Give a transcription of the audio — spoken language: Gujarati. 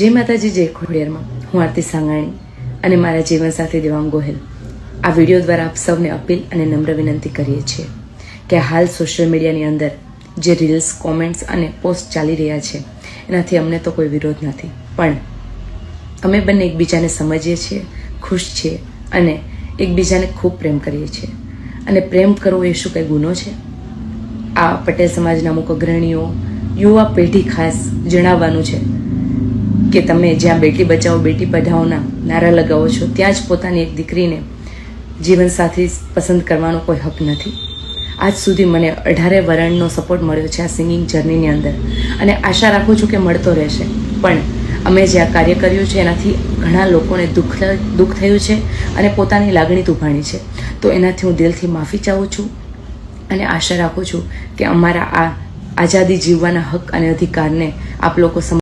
જય માતાજી જય ખોડિયારમાં હું આરતી સાંગાણી અને મારા જીવન સાથે દેવાંગ ગોહેલ, આ વીડિયો દ્વારા આપ સૌને અપીલ અને નમ્ર વિનંતી કરીએ છીએ કે હાલ સોશિયલ મીડિયાની અંદર જે રીલ્સ કોમેન્ટ્સ અને પોસ્ટ ચાલી રહ્યા છે, એનાથી અમને તો કોઈ વિરોધ નથી. પણ અમે બંને એકબીજાને સમજીએ છીએ, ખુશ છીએ અને એકબીજાને ખૂબ પ્રેમ કરીએ છીએ. અને પ્રેમ કરવો એ શું કંઈ ગુનો છે? આ પટેલ સમાજના અમુક અગ્રણીઓ, યુવા પેઢી ખાસ જણાવવાનું છે. કે તમે જ્યાં બેટી બચાવો, બેટી પઢાઓના નારા લગાવો છો, ત્યાં જ પોતાની એક દીકરીને જીવનસાથી પસંદ કરવાનો કોઈ હક નથી. આજ સુધી મને અઢારે વરણનો સપોર્ટ મળ્યો છે આ સિંગિંગ જર્નીની અંદર. અને આશા રાખું છું કે મળતો રહેશે. પણ અમે જે આ કાર્ય કર્યું છે, એનાથી ઘણા લોકોને દુઃખ દુઃખ થયું છે અને પોતાની લાગણી દુભાણી છે. તો એનાથી હું દિલથી માફી ચાહું છું અને આશા રાખું છું કે અમારા આ આઝાદી જીવવાના હક અને અધિકારને આપ લોકો